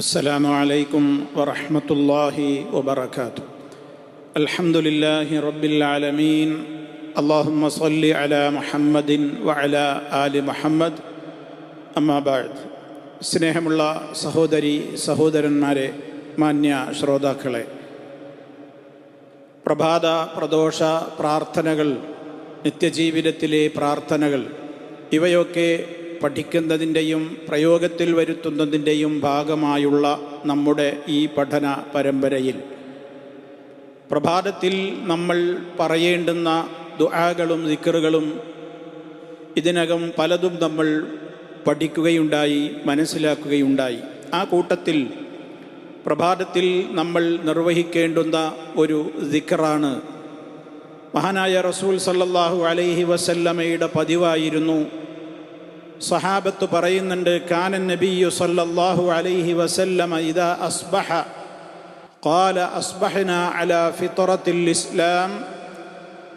السلام عليكم ورحمة الله وبركاته الحمد لله رب العالمين اللهم صل على محمد وعلى آل محمد أما بعد സ്നേഹമുള്ള സഹോദരി സഹോദരന്മാരെ മാന്യ ശ്രോതാക്കളെ പ്രഭാത പ്രദോഷ പ്രാർത്ഥനകൾ നിത്യജീവിതത്തിലെ പ്രാർത്ഥനകൾ ഇവയൊക്കെ പഠിക്കുന്നതിന്റെയും പ്രയോഗത്തിൽ വരുത്തുന്നതിന്റെയും ഭാഗമായുള്ള നമ്മുടെ ഈ പഠന പരമ്പരയിൽ പ്രഭാതത്തിൽ നമ്മൾ പറയേണ്ടുന്ന ദുആകളും ദിക്കറുകളും ഇതിനകം പലതും നമ്മൾ പഠിക്കുകയുണ്ടായി മനസ്സിലാക്കുകയുണ്ടായി. ആ കൂട്ടത്തിൽ പ്രഭാതത്തിൽ നമ്മൾ നിർവഹിക്കേണ്ടുന്ന ഒരു ദിക്കറാണ് മഹാനായ റസൂൽ സല്ലല്ലാഹു അലൈഹി വസല്ലമയുടെ പതിവായിരുന്നു സഹാബത്ത് പറയുന്നുണ്ട് കാനൻ നബിയു സല്ലല്ലാഹു അലൈഹി വസല്ലമ ഇദാ അസ്ബഹ قال أصبحنا على فطرة الإسلام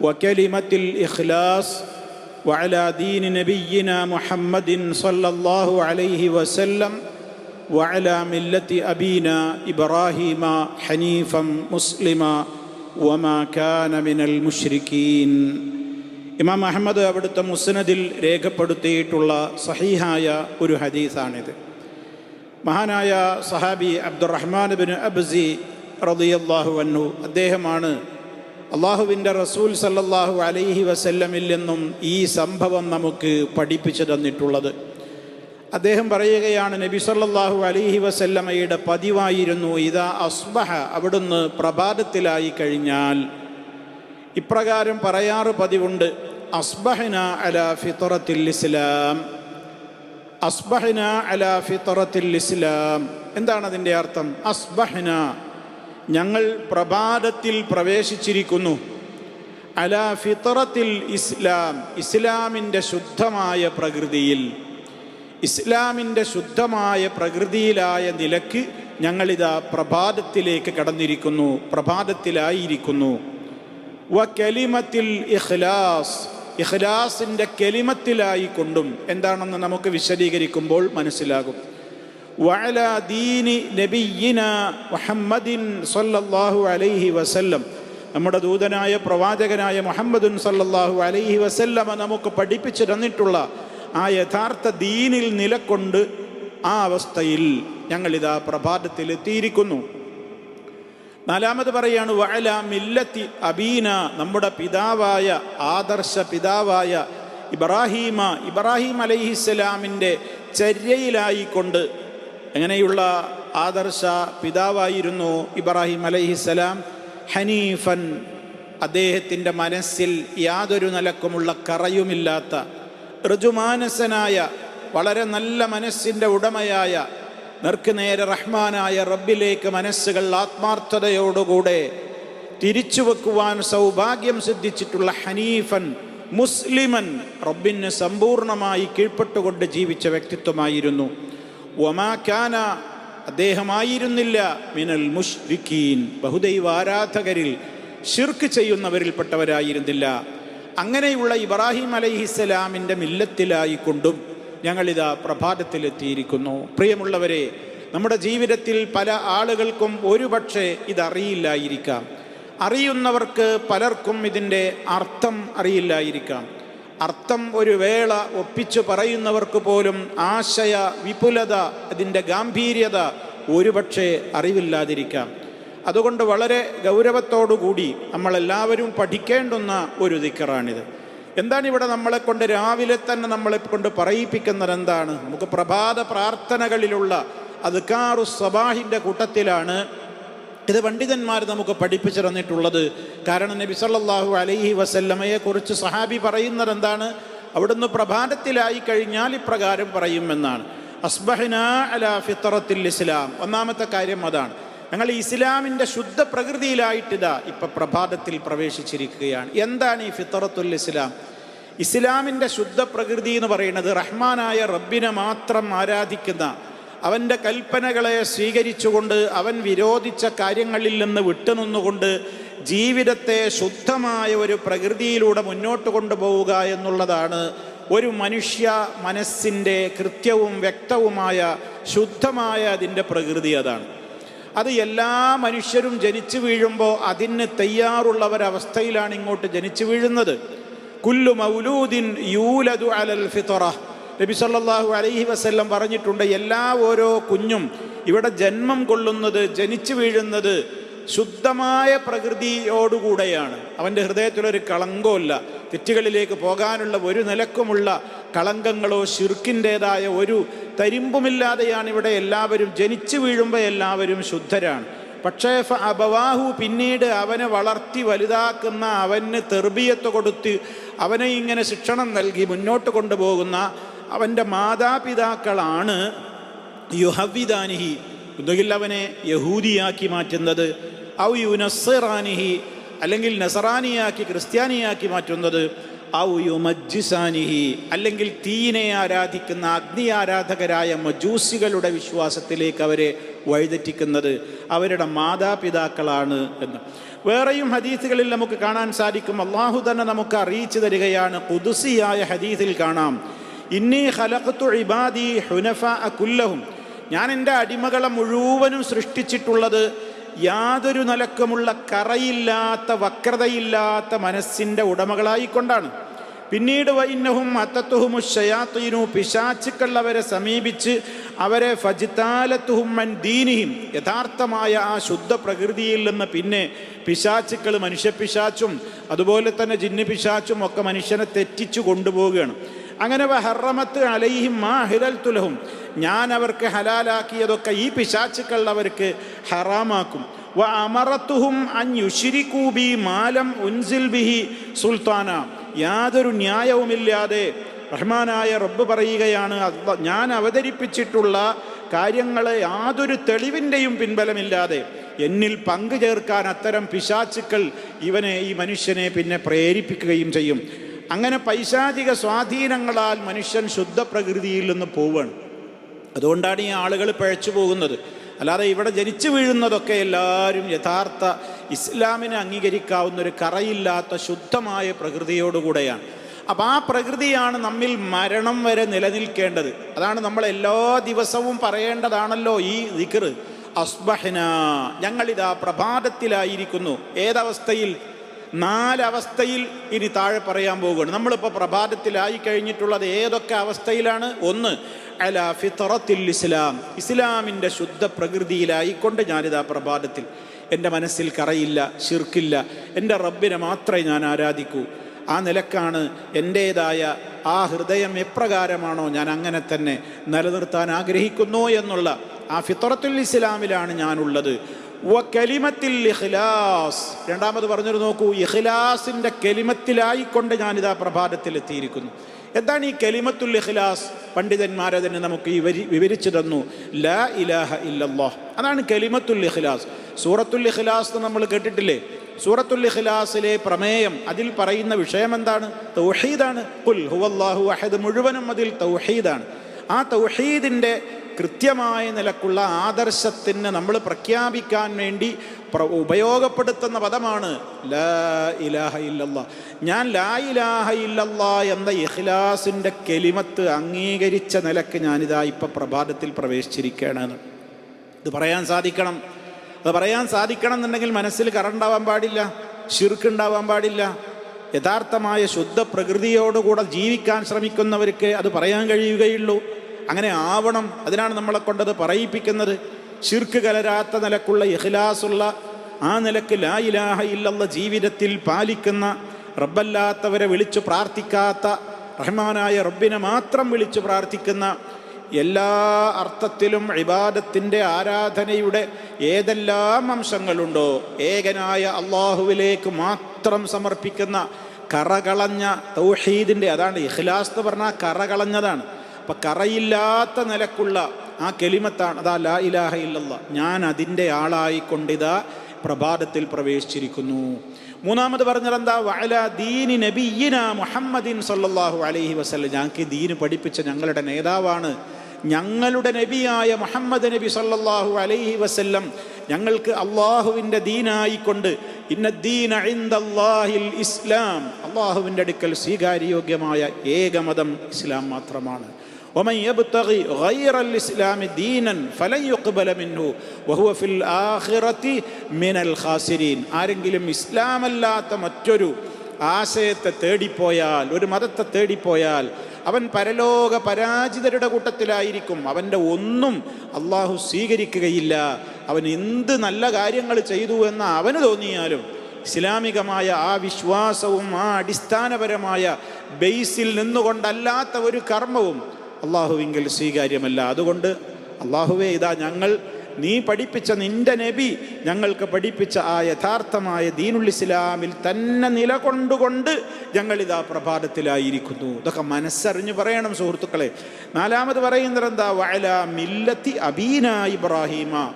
وكلمة الإخلاص وعلى دين نبينا محمد صلى الله عليه وسلم وعلى ملة أبينا إبراهيم حنيفا مسلما وما كان من المشركين ഇമാം അഹമ്മദ് അവിടുത്തെ മുസ്നദിൽ രേഖപ്പെടുത്തിയിട്ടുള്ള സഹീഹായ ഒരു ഹദീസാണിത്. മഹാനായ സഹാബി അബ്ദുറഹ്മാൻ ബിൻ അബ്സി റളിയല്ലാഹു അൻഹു അദ്ദേഹമാണ് അള്ളാഹുവിന്റെ റസൂൽ സല്ലല്ലാഹു അലൈഹി വസല്ലമിൽ നിന്നും ഈ സംഭവം നമുക്ക് പഠിപ്പിച്ചു തന്നിട്ടുള്ളത്. അദ്ദേഹം പറയുകയാണ് നബി സല്ലല്ലാഹു അലൈഹി വസല്ലമയുടെ പതിവായിരുന്നു ഇതാ അസ്ബഹ അവിടുന്ന് പ്രഭാതത്തിലായി കഴിഞ്ഞാൽ. ഇപ്രകാരം പറയാറ് പതിവുണ്ട്. അസ്ബഹന അല ഫിത്തറത്തിൽ ഇസ്ലാം അസ്ബഹന അല ഫിത്തറത്തിൽ ഇസ്ലാം എന്താണ് അതിന്റെ അർത്ഥം? അസ്ബഹന ഞങ്ങൾ പ്രഭാതത്തിൽ പ്രവേശിച്ചിരിക്കുന്നു. അല ഫിത്തറത്തിൽ ഇസ്ലാം. ഇസ്ലാമിന്റെ ശുദ്ധമായ പ്രകൃതിയിൽ. ഇസ്ലാമിന്റെ ശുദ്ധമായ പ്രകൃതിയിലായ നിലയ്ക്ക് ഞങ്ങളിതാ പ്രഭാതത്തിലേക്ക് കടന്നിരിക്കുന്നു. പ്രഭാതത്തിലായിരിക്കുന്നു. വ കലിമത്തിൽ ഇഖ്ലാസ്. ഇഖ്ലാസിന്റെ കെലിമത്തിലായി കൊണ്ടും എന്താണെന്ന് നമുക്ക് വിശദീകരിക്കുമ്പോൾ മനസ്സിലാകും. വഅല ദീനി മുഹമ്മദിൻ സല്ലല്ലാഹു അലൈഹി വസല്ലം. നമ്മുടെ ദൂതനായ പ്രവാചകനായ മുഹമ്മദുൻ സല്ലല്ലാഹു അലൈഹി വസല്ലമ നമുക്ക് പഠിപ്പിച്ചു തന്നിട്ടുള്ള ആ യഥാർത്ഥ ദീനിൽ നിലകൊണ്ട് ആ അവസ്ഥയിൽ ഞങ്ങളിതാ പ്രഭാതത്തിൽ എത്തിയിരിക്കുന്നു നാലാമത് പറയാണ് വഅല മില്ലത്തി അബീന നമ്മുടെ പിതാവായ ആദർശ പിതാവായ ഇബ്രാഹീമ ഇബ്രാഹിം അലൈഹിസ്സലാമിന്റെ ചര്യയിലായിക്കൊണ്ട് എങ്ങനെയുള്ള ആദർശ പിതാവായിരുന്നു ഇബ്രാഹിം അലൈഹിസ്സലാം? ഹനീഫൻ അദ്ദേഹത്തിന്റെ മനസ്സിൽ യാതൊരു നിലക്കുമുള്ള കറയുമില്ലാത്ത ഋജുമാനസനായ വളരെ നല്ല മനസ്സിന്റെ ഉടമയായ നേർക്ക് നേരെ റഹ്മാനായ റബ്ബിലേക്ക് മനസ്സുകൾ ആത്മാർത്ഥതയോടുകൂടെ തിരിച്ചു വെക്കുവാൻ സൗഭാഗ്യം സിദ്ധിച്ചിട്ടുള്ള ഹനീഫൻ മുസ്ലിമൻ റബ്ബിന് സമ്പൂർണമായി കീഴ്പ്പെട്ടുകൊണ്ട് ജീവിച്ച വ്യക്തിത്വമായിരുന്നു. ഒമാക്കാന അദ്ദേഹമായിരുന്നില്ല. മിനൽ മുഷ്രിഖീൻ ബഹുദൈവ ആരാധകരിൽ ഷിർക്ക് ചെയ്യുന്നവരിൽപ്പെട്ടവരായിരുന്നില്ല. അങ്ങനെയുള്ള ഇബ്രാഹിം അലൈഹിസ്സലാമിന്റെ മില്ലത്തിലായിക്കൊണ്ടും ഞങ്ങളിതാ പ്രഭാതത്തിലെത്തിയിരിക്കുന്നു. പ്രിയമുള്ളവരെ നമ്മുടെ ജീവിതത്തിൽ പല ആളുകൾക്കും ഒരുപക്ഷെ ഇതറിയില്ലായിരിക്കാം. അറിയുന്നവർക്ക് പലർക്കും ഇതിന്റെ അർത്ഥം അറിയില്ലായിരിക്കാം. അർത്ഥം ഒരു വേള ഒപ്പിച്ചു പറയുന്നവർക്ക് പോലും ആശയ വിപുലത അതിന്റെ ഗാംഭീര്യത ഒരുപക്ഷെ അറിവില്ലാതിരിക്കാം. അതുകൊണ്ട് വളരെ ഗൗരവത്തോടുകൂടി നമ്മളെല്ലാവരും പഠിക്കേണ്ടുന്ന ഒരു ദിക്കറാണിത്. എന്താണ് ഇവിടെ നമ്മളെ കൊണ്ട് രാവിലെ തന്നെ നമ്മളെ കൊണ്ട് പറയിപ്പിക്കുന്നത് എന്താണ്? നമുക്ക് പ്രഭാത പ്രാർത്ഥനകളിലുള്ള അദ്കാറു സബാഹിന്റെ കൂട്ടത്തിലാണ് ഇത് പണ്ഡിതന്മാർ നമുക്ക് പഠിപ്പിച്ചു തന്നിട്ടുള്ളത്. കാരണം നബി സല്ലല്ലാഹു അലൈഹി വസല്ലമയെ കുറിച്ച് സഹാബി പറയുന്നത് എന്താണ്? അവിടുന്ന് പ്രഭാതത്തിലായി കഴിഞ്ഞാൽ ഇപ്രകാരം പറയുമെന്നാണ് അസ്ബഹന അല ഫിത്തറത്തിൽ ഇസ്ലാം. ഒന്നാമത്തെ കാര്യം അതാണ്. ഞങ്ങൾ ഇസ്ലാമിന്റെ ശുദ്ധ പ്രകൃതിയിലായിട്ടിതാ ഇപ്പം പ്രഭാതത്തിൽ പ്രവേശിച്ചിരിക്കുകയാണ്. എന്താണ് ഈ ഫിത്തറത്തുൽ ഇസ്ലാം? ഇസ്ലാമിന്റെ ശുദ്ധ പ്രകൃതി എന്ന് പറയുന്നത് റഹ്മാനായ റബ്ബിനെ മാത്രം ആരാധിക്കുന്ന അവന്റെ കൽപ്പനകളെ സ്വീകരിച്ചുകൊണ്ട് അവൻ വിരോധിച്ച കാര്യങ്ങളിൽ നിന്ന് വിട്ടുനിന്നുകൊണ്ട് ജീവിതത്തെ ശുദ്ധമായ ഒരു പ്രകൃതിയിലൂടെ മുന്നോട്ട് കൊണ്ടുപോവുക എന്നുള്ളതാണ് ഒരു മനുഷ്യ മനസ്സിന്റെ കൃത്യവും വ്യക്തവുമായ ശുദ്ധമായ അതിന്റെ പ്രകൃതി അതാണ്. അത് എല്ലാ മനുഷ്യരും ജനിച്ചു വീഴുമ്പോൾ അതിന് തയ്യാറുള്ളവരവസ്ഥയിലാണ് ഇങ്ങോട്ട് ജനിച്ചു വീഴുന്നത്. കുല്ലു മൗലൂദിൻ യൂലദു അലൽ ഫിത്തറ നബി സല്ലല്ലാഹു അലൈഹി വസല്ലം പറഞ്ഞിട്ടുണ്ട് എല്ലാ ഓരോ കുഞ്ഞും ഇവിടെ ജന്മം കൊള്ളുന്നത് ജനിച്ചു വീഴുന്നത് ശുദ്ധമായ പ്രകൃതിയോടുകൂടെയാണ്. അവന്റെ ഹൃദയത്തിലൊരു കളങ്കമില്ല തെറ്റുകളിലേക്ക് പോകാനുള്ള ഒരു നിലക്കുമുള്ള കളങ്കങ്ങളോ ഷിർക്കിന്റെതായ ഒരു തരിമ്പുമില്ലാതെയാണ് ഇവിടെ എല്ലാവരും ജനിച്ചു വീഴുമ്പോൾ എല്ലാവരും ശുദ്ധരാണ്. പക്ഷേ അബവാഹു പിന്നീട് അവനെ വളർത്തി വലുതാക്കുന്ന അവന് തെർബിയത്ത് കൊടുത്ത് അവനെ ഇങ്ങനെ ശിക്ഷണം നൽകി മുന്നോട്ട് കൊണ്ടുപോകുന്ന അവന്റെ മാതാപിതാക്കളാണ് യുഹവിദാനിഹി ഒന്നുകിൽ അവനെ യഹൂദിയാക്കി മാറ്റുന്നത് ഔ യുനസ്റാനിഹി അല്ലെങ്കിൽ നസറാനിയാക്കി ക്രിസ്ത്യാനിയാക്കി മാറ്റുന്നത്. ഔ യുമജ്ജിസാനിഹി. അല്ലെങ്കിൽ തീനെ ആരാധിക്കുന്ന അഗ്നി ആരാധകരായ മജൂസികളുടെ വിശ്വാസത്തിലേക്ക് അവരെ വഴിതെറ്റിക്കുന്നത് അവരുടെ മാതാപിതാക്കളാണ് എന്ന്. വേറെയും ഹദീസുകളിൽ നമുക്ക് കാണാൻ സാധിക്കും. അള്ളാഹു തന്നെ നമുക്ക് അറിയിച്ചു തരികയാണ്. കുതുസിയായ ഹദീസിൽ കാണാം. ഇന്നി ഹലഖത്തു ഇബാദി ഹുനഫ കുല്ലഹും. ഞാൻ എന്റെ അടിമകളെ മുഴുവനും സൃഷ്ടിച്ചിട്ടുള്ളത് യാതൊരു നിലക്കുമുള്ള കറയില്ലാത്ത വക്രതയില്ലാത്ത മനസ്സിന്റെ ഉടമകളായിക്കൊണ്ടാണ്. പിന്നീട് വൈന്നഹും അത്തത്തുഹുമു ഷയാത്തീനു പിശാച്ചുക്കൾ അവരെ സമീപിച്ച് അവരെ ഫജിത്താലത്തുഹും ദീനിയും യഥാർത്ഥമായ ആ ശുദ്ധ പ്രകൃതിയിൽ നിന്ന് പിന്നെ പിശാച്ചുക്കൾ മനുഷ്യപിശാച്ചും അതുപോലെ തന്നെ ജിന്നു പിശാച്ചും ഒക്കെ മനുഷ്യനെ തെറ്റിച്ചു കൊണ്ടുപോവുകയാണ്. അങ്ങനെ ഹറമത്ത് അലൈഹിം മാ ഹിലൽത്തുലഹും ഞാൻ അവർക്ക് ഹലാലാക്കിയതൊക്കെ ഈ പിശാച്ചുക്കൾ അവർക്ക് ഹറാമാക്കും. വ അമറത്തുഹും അൻ യുഷിരിക്കൂബി മാലം ഉൻസിൽ ബിഹി സുൽത്താന. യാതൊരു ന്യായവുമില്ലാതെ റഹ്മാനായ റബ്ബ് പറയുകയാണ് ഞാൻ അവതരിപ്പിച്ചിട്ടുള്ള കാര്യങ്ങളെ യാതൊരു തെളിവിന്റെയും പിൻബലമില്ലാതെ എന്നിൽ പങ്കു ചേർക്കാൻ അത്തരം പിശാച്ചുക്കൾ ഇവനെ ഈ മനുഷ്യനെ പിന്നെ പ്രേരിപ്പിക്കുകയും ചെയ്യും. അങ്ങനെ പൈശാചിക സ്വാധീനങ്ങളാൽ മനുഷ്യൻ ശുദ്ധ പ്രകൃതിയിൽ നിന്ന് പോവുകയാണ് അതുകൊണ്ടാണ് ഈ ആളുകൾ പഴച്ചു പോകുന്നത്. അല്ലാതെ ഇവിടെ ജനിച്ചു വീഴുന്നതൊക്കെ എല്ലാവരും യഥാർത്ഥ ഇസ്ലാമിനെ അംഗീകരിക്കാവുന്ന ഒരു കറയില്ലാത്ത ശുദ്ധമായ പ്രകൃതിയോടുകൂടെയാണ്. അപ്പം ആ പ്രകൃതിയാണ് നമ്മിൽ മരണം വരെ നിലനിൽക്കേണ്ടത്. അതാണ് നമ്മൾ എല്ലാ ദിവസവും പറയേണ്ടതാണല്ലോ ഈ ദിക്ർ അസ്ബഹന ഞങ്ങളിതാ പ്രഭാതത്തിലായിരിക്കുന്നു. ഏതവസ്ഥയിൽ? നാലവസ്ഥയിൽ ഇനി താഴെ പറയാൻ പോവുകയാണ് നമ്മളിപ്പോൾ പ്രഭാതത്തിലായി കഴിഞ്ഞിട്ടുള്ളത് ഏതൊക്കെ അവസ്ഥയിലാണ്? ഒന്ന് അല ഫിത്തറത്തിൽ ഇസ്ലാം. ഇസ്ലാമിന്റെ ശുദ്ധ പ്രകൃതിയിലായിക്കൊണ്ട് ഞാനിതാ പ്രഭാതത്തിൽ. എന്റെ മനസ്സിൽ കറയില്ല ശിർക്കില്ല. എന്റെ റബ്ബിനെ മാത്രമേ ഞാൻ ആരാധിക്കൂ. ആ നിലക്കാണ് എന്റേതായ ആ ഹൃദയം എപ്രകാരമാണോ ഞാൻ അങ്ങനെ തന്നെ നിലനിർത്താൻ ആഗ്രഹിക്കുന്നു എന്നുള്ള ആ ഫിത്തറത്തുൽ ഇസ്ലാമിലാണ് ഞാനുള്ളത്. ഇഖ്ലാസ്. രണ്ടാമത് പറഞ്ഞൊരു നോക്കൂ ഇഖ്ലാസിന്റെ കെലിമത്തിലായിക്കൊണ്ട് ഞാനിതാ പ്രഭാതത്തിൽ എത്തിയിരിക്കുന്നു എന്താണ് ഈ കെലിമത്തുൽ ഇഖ്ലാസ്? പണ്ഡിതന്മാരതിനെ നമുക്ക് വിവരി വിവരിച്ചു തന്നു. ലാ ഇലാഹ ഇല്ലല്ലാഹ്. അതാണ് കെലിമത്തുൽ ഇഖ്ലാസ്. സൂറത്തുൽ ഇഖ്ലാസ് നമ്മൾ കേട്ടിട്ടില്ലേ? സൂറത്തുൽ ഇഖ്ലാസിലെ പ്രമേയം അതിൽ പറയുന്ന വിഷയം എന്താണ്? തൗഹീദാണ്. ഹുവല്ലാഹു അഹദ് മുഴുവനും അതിൽ തൗഹീദാണ്. ആ തൗഹീദിന്റെ കൃത്യമായ നിലക്കുള്ള ആദർശത്തിന് നമ്മൾ പ്രഖ്യാപിക്കാൻ വേണ്ടി ഉപയോഗപ്പെടുത്തുന്ന പദമാണ് ലാ ഇലാഹ ഇല്ലല്ലാ. ഞാൻ ലാ ഇലാഹ ഇല്ലല്ലാ എന്ന ഇഖ്ലാസിന്റെ കെലിമത്ത് അംഗീകരിച്ച നിലയ്ക്ക് ഞാനിതാ ഇപ്പം പ്രഭാതത്തിൽ പ്രവേശിച്ചിരിക്കുകയാണ്. ഇത് പറയാൻ സാധിക്കണം. അത് പറയാൻ സാധിക്കണം എന്നുണ്ടെങ്കിൽ മനസ്സിൽ കറണ്ടാവാൻ പാടില്ല ഷിർക്കുണ്ടാവാൻ പാടില്ല. യഥാർത്ഥമായ ശുദ്ധ പ്രകൃതിയോടുകൂടെ ജീവിക്കാൻ ശ്രമിക്കുന്നവർക്ക് അത് പറയാൻ കഴിയുകയുള്ളൂ. അങ്ങനെ ആവണം. അതിനാണ് നമ്മളെ കൊണ്ടത് പറയിപ്പിക്കുന്നത്. ശിർക്ക് കലരാത്ത നിലക്കുള്ള ഇഖ്ലാസുള്ള ആ നിലയ്ക്ക് ലാ ഇലാഹ ഇല്ലല്ല ജീവിതത്തിൽ പാലിക്കുന്ന റബ്ബല്ലാത്തവരെ വിളിച്ചു പ്രാർത്ഥിക്കാത്ത റഹ്മാനായ റബ്ബിനെ മാത്രം വിളിച്ചു പ്രാർത്ഥിക്കുന്ന എല്ലാ അർത്ഥത്തിലും ഇബാദത്തിന്റെ ആരാധനയുടെ ഏതെല്ലാം അംശങ്ങളുണ്ടോ ഏകനായ അള്ളാഹുവിലേക്ക് മാത്രം സമർപ്പിക്കുന്ന കറകളഞ്ഞ തൗഹീദിന്റെ അതാണ് ഇഖ്ലാസ് എന്ന് പറഞ്ഞാൽ കറകളഞ്ഞതാണ്. അപ്പം കറയില്ലാത്ത നിലക്കുള്ള ആ കെലിമത്താണ് അതാ ലാ ഇലാഹ ഇല്ലല്ല. ഞാൻ അതിന്റെ ആളായിക്കൊണ്ടിതാ പ്രഭാതത്തിൽ പ്രവേശിച്ചിരിക്കുന്നു. മൂന്നാമത് പറഞ്ഞത് എന്താ? വഅല ദീനി നബിയിന മുഹമ്മദിൻ സല്ലല്ലാഹു അലൈഹി വസല്ലം. ഞങ്ങൾക്ക് ദീന് പഠിപ്പിച്ച ഞങ്ങളുടെ നേതാവാണ്. ഞങ്ങളുടെ നബിയായ മുഹമ്മദ് നബി സല്ലല്ലാഹു അലൈഹി വസല്ലം. ഞങ്ങൾക്ക് അള്ളാഹുവിന്റെ ദീനായിക്കൊണ്ട് ഇന്ന ദീന ഇൻദല്ലാഹിൽ ഇസ്ലാം. അള്ളാഹുവിന്റെ അടുക്കൽ സ്വീകാര്യോഗ്യമായ ഏകമതം ഇസ്ലാം മാത്രമാണ്. ومن يبتغي غير الإسلام دينا فلن يقبل منه وهو في الآخرة من الخاسرين ആരെങ്കിലും ഇസ്ലാമല്ലാത്ത മറ്റൊരു ആശയത്തെ തേടിപ്പോയാൽ ഒരു മതത്തെ തേടിപ്പോയാൽ അവൻ പരലോക പരാജിതരുടെ കൂട്ടത്തിലായിരിക്കും അവൻ്റെ ഒന്നും അള്ളാഹു സ്വീകരിക്കുകയില്ല അവൻ എന്ത് നല്ല കാര്യങ്ങൾ ചെയ്തു എന്ന് അവന് തോന്നിയാലും ഇസ്ലാമികമായ ആ വിശ്വാസവും ആ അടിസ്ഥാനപരമായ ബേസിൽ നിന്നുകൊണ്ടല്ലാത്ത ഒരു കർമ്മവും അള്ളാഹുവിങ്കിൽ സ്വീകാര്യമല്ല. അതുകൊണ്ട് അള്ളാഹുവേ ഇതാ ഞങ്ങൾ നീ പഠിപ്പിച്ച നിന്റെ നബി ഞങ്ങൾക്ക് പഠിപ്പിച്ച ആ യഥാർത്ഥമായ ദീനുൽ ഇസ്ലാമിൽ തന്നെ നിലകൊണ്ടുകൊണ്ട് ഞങ്ങളിതാ പ്രഭാതത്തിലായിരിക്കുന്നു. ഇതൊക്കെ മനസ്സറിഞ്ഞു പറയണം സുഹൃത്തുക്കളെ. നാലാമത് പറയുന്നത് എന്താ? വയല മില്ലത്തി അബീന ഇബ്രാഹീമ.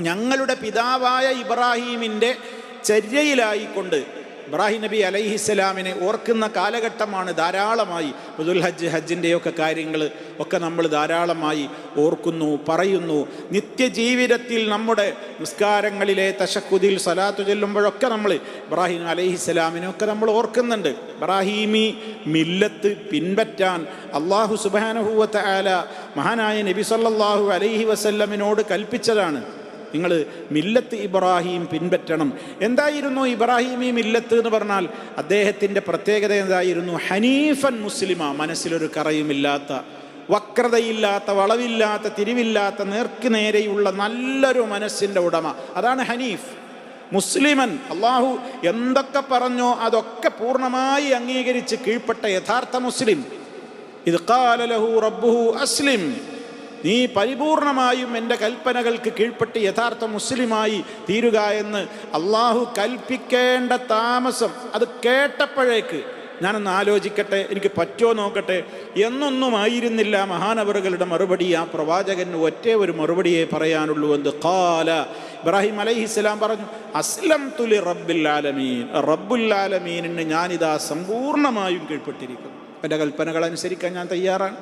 ഞങ്ങളുടെ പിതാവായ ഇബ്രാഹീമിന്റെ ചര്യയിലായിക്കൊണ്ട് ഇബ്രാഹിം നബി അലൈഹിസ്സലാമിനെ ഓർക്കുന്ന കാലഘട്ടമാണ് ധാരാളമായി. മുതുൽ ഹജ്ജ് ഹജ്ജിന്റെയൊക്കെ കാര്യങ്ങൾ ഒക്കെ നമ്മൾ ധാരാളമായി ഓർക്കുന്നു പറയുന്നു. നിത്യജീവിതത്തിൽ നമ്മുടെ നിസ്കാരങ്ങളിലെ തശക്കുതിൽ സലാത്തു ചെല്ലുമ്പോഴൊക്കെ നമ്മൾ ഇബ്രാഹിം അലൈഹിസ്സലാമിനെയൊക്കെ നമ്മൾ ഓർക്കുന്നുണ്ട്. ഇബ്രാഹീമി മില്ലത്ത് പിൻപറ്റാൻ അള്ളാഹു സുബാനഹൂവത്ത ആല മഹാനായ നബി സല്ലാഹു അലൈഹി വസല്ലമിനോട് കൽപ്പിച്ചതാണ്. നിങ്ങൾ മില്ലത്ത് ഇബ്രാഹിം പിൻപറ്റണം. എന്തായിരുന്നു ഇബ്രാഹിം ഈ മില്ലത്ത് എന്ന് പറഞ്ഞാൽ? അദ്ദേഹത്തിന്റെ പ്രത്യേകത എന്തായിരുന്നു? ഹനീഫൻ മുസ്ലിമ മനസ്സിലൊരു കറയുമില്ലാത്ത വക്രതയില്ലാത്ത വളവില്ലാത്ത തിരിവില്ലാത്ത നേർക്ക് നേരെയുള്ള നല്ലൊരു മനസ്സിന്റെ ഉടമ. അതാണ് ഹനീഫ്. മുസ്ലിമൻ അള്ളാഹു എന്തൊക്കെ പറഞ്ഞോ അതൊക്കെ പൂർണമായി അംഗീകരിച്ച് കീഴ്പ്പെട്ട യഥാർത്ഥ മുസ്ലിം. ഇത് കാലലഹു റബ്ബുഹു അസ്ലിം. നീ പരിപൂർണമായും എന്റെ കൽപ്പനകൾക്ക് കീഴ്പ്പെട്ട് യഥാർത്ഥ മുസ്ലിമായി തീരുക എന്ന് അള്ളാഹു കൽപ്പിക്കേണ്ട താമസം അത് കേട്ടപ്പോഴേക്ക് ഞാനൊന്ന് ആലോചിക്കട്ടെ എനിക്ക് പറ്റുമോ നോക്കട്ടെ എന്നൊന്നും ആയിരുന്നില്ല മഹാനവറുകളുടെ മറുപടി. ആ പ്രവാചകന് ഒറ്റേ ഒരു മറുപടിയെ പറയാനുള്ളൂ എന്ത്? കാല ഇബ്രാഹിം അലൈഹിസ്സലാം പറഞ്ഞു അസ്ലം തുലി റബ്ബുല്ലാലമീൻ റബ്ബുല്ലാലമീനിന് ഞാനിതാ സമ്പൂർണമായും കീഴ്പ്പെട്ടിരിക്കുന്നു. എന്റെ കൽപ്പനകൾ അനുസരിക്കാൻ ഞാൻ തയ്യാറാണ്.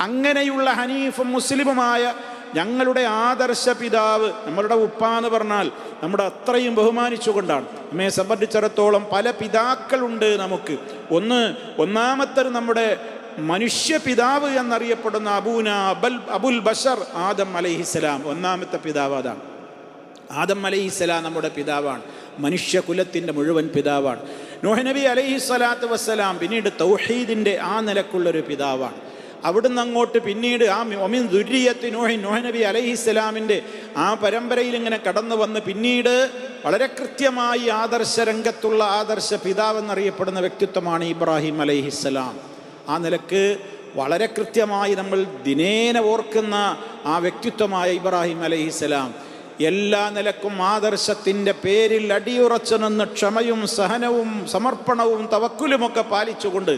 അങ്ങനെയുള്ള ഹനീഫും മുസ്ലിമുമായ ഞങ്ങളുടെ ആദർശ പിതാവ് നമ്മളുടെ ഉപ്പ എന്ന് പറഞ്ഞാൽ നമ്മുടെ അത്രയും ബഹുമാനിച്ചുകൊണ്ടാണ്. നമ്മെ സംബന്ധിച്ചിടത്തോളം പല പിതാക്കളുണ്ട് നമുക്ക്. ഒന്ന് ഒന്നാമത്തെ നമ്മുടെ മനുഷ്യ പിതാവ് എന്നറിയപ്പെടുന്ന അബൂന അബൽ അബുൽ ബഷർ ആദം അലഹിസ്സലാം ഒന്നാമത്തെ പിതാവ് അതാണ്. ആദം അലഹിസ്സലാം നമ്മുടെ പിതാവാണ്. മനുഷ്യകുലത്തിന്റെ മുഴുവൻ പിതാവാണ്. നോഹനബി അലഹി സ്വലാത്തു വസ്സലാം പിന്നീട് തൗഹീദിന്റെ ആ നിലക്കുള്ളൊരു പിതാവാണ്. അവിടുന്ന് അങ്ങോട്ട് പിന്നീട് ആ ഒമിൻ ദുര്യത്തി നോഹി നോഹ നബി അലൈഹിസ്സലാമിന്റെ ആ പരമ്പരയിൽ ഇങ്ങനെ കടന്നു വന്ന് പിന്നീട് വളരെ കൃത്യമായി ആദർശ രംഗത്തുള്ള ആദർശ പിതാവെന്നറിയപ്പെടുന്ന വ്യക്തിത്വമാണ് ഇബ്രാഹിം അലഹിസ്സലാം ആ നിലയ്ക്ക് വളരെ കൃത്യമായി നമ്മൾ ദിനേന ഓർക്കുന്ന ആ വ്യക്തിത്വമായ ഇബ്രാഹിം അലഹിസ്സലാം എല്ലാ നിലക്കും ആദർശത്തിന്റെ പേരിൽ അടിയുറച്ചു നിന്ന് ക്ഷമയും സഹനവും സമർപ്പണവും തവക്കുലുമൊക്കെ പാലിച്ചുകൊണ്ട്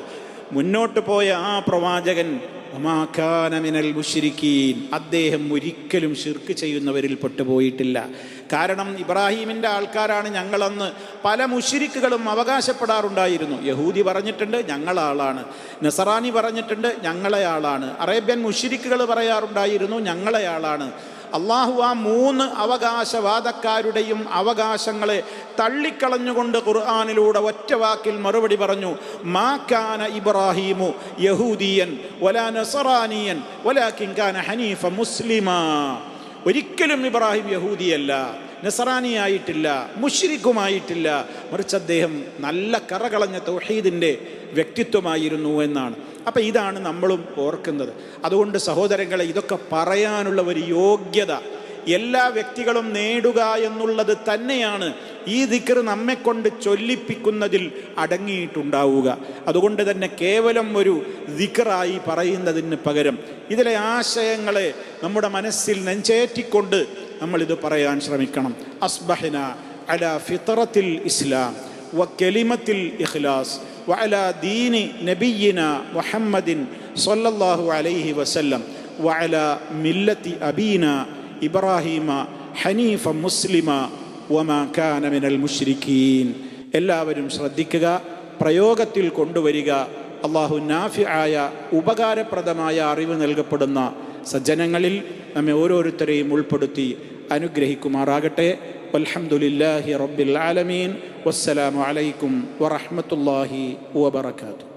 മുന്നോട്ട് പോയ ആ പ്രവാചകൻ ഒമാഖാനമിനൽ മുഷിരിക്കീൻ അദ്ദേഹം ഒരിക്കലും ഷിർക്ക് ചെയ്യുന്നവരിൽ പെട്ടുപോയിട്ടില്ല. കാരണം ഇബ്രാഹീമിന്റെ ആൾക്കാരാണ് ഞങ്ങളന്ന് പല മുഷിരിക്കുകളും അവകാശപ്പെടാറുണ്ടായിരുന്നു. യഹൂദി പറഞ്ഞിട്ടുണ്ട് ഞങ്ങളാളാണ്. നസറാനി പറഞ്ഞിട്ടുണ്ട് ഞങ്ങളെ ആളാണ് അറേബ്യൻ മുഷിരിക്കുകൾ പറയാറുണ്ടായിരുന്നു ഞങ്ങളെ ആളാണ് അള്ളാഹു ആ മൂന്ന് അവകാശവാദക്കാരുടെയും അവകാശങ്ങളെ തള്ളിക്കളഞ്ഞുകൊണ്ട് ഖുർആാനിലൂടെ ഒറ്റ വാക്കിൽ മറുപടി പറഞ്ഞു മാക്കാന ഇബ്രാഹീമു യഹൂദിയൻ വലാ നസറാനിയൻ വലാ കിങ്കാന ഹനീഫ മുസ്ലിമാ. ഒരിക്കലും ഇബ്രാഹിം യഹൂദിയല്ല നസറാനിയായിട്ടില്ല മുഷ്രിഖുമായിട്ടില്ല മറിച്ച് അദ്ദേഹം നല്ല കറകളഞ്ഞ തൗഹീദിന്റെ വ്യക്തിത്വമായിരുന്നു എന്നാണ്. അപ്പം ഇതാണ് നമ്മളും ഓർക്കുന്നത്. അതുകൊണ്ട് സഹോദരങ്ങളെ ഇതൊക്കെ പറയാനുള്ള ഒരു യോഗ്യത എല്ലാ വ്യക്തികളും നേടുക എന്നുള്ളത് തന്നെയാണ് ഈ ദിക്കർ നമ്മെക്കൊണ്ട് ചൊല്ലിപ്പിക്കുന്നതിൽ അടങ്ങിയിട്ടുണ്ടാവുക. അതുകൊണ്ട് തന്നെ കേവലം ഒരു ദിക്കറായി പറയുന്നതിന് പകരം ഇതിലെ ആശയങ്ങളെ നമ്മുടെ മനസ്സിൽ നെഞ്ചേറ്റിക്കൊണ്ട് നമ്മളിത് പറയാൻ ശ്രമിക്കണം അസ്ബഹന അല ഫിത്തറത്തിൽ ഇസ്ലാം വ കെലിമത്തിൽ ഇഖ്ലാസ് وعلى دين نبينا محمد صلى الله عليه وسلم وعلى ملة أبينا إبراهيم حنيفا مسلما وما كان من المشركين എല്ലാവരും ശ്രദ്ധിക്കുക പ്രയോഗത്തിൽ കൊണ്ടുവരിക അള്ളാഹു നാഫി ആയ ഉപകാരപ്രദമായ അറിവ് നൽകപ്പെടുന്ന സജ്ജനങ്ങളിൽ നമ്മെ ഓരോരുത്തരെയും ഉൾപ്പെടുത്തി അനുഗ്രഹിക്കുമാറാകട്ടെ. അലഹമുല്ലാഹി റബ്ബിൽ ആലമീൻ. വസ്സലാമു അലൈക്കും വറഹ്മത്തുള്ളാഹി വബറകാതുഹു.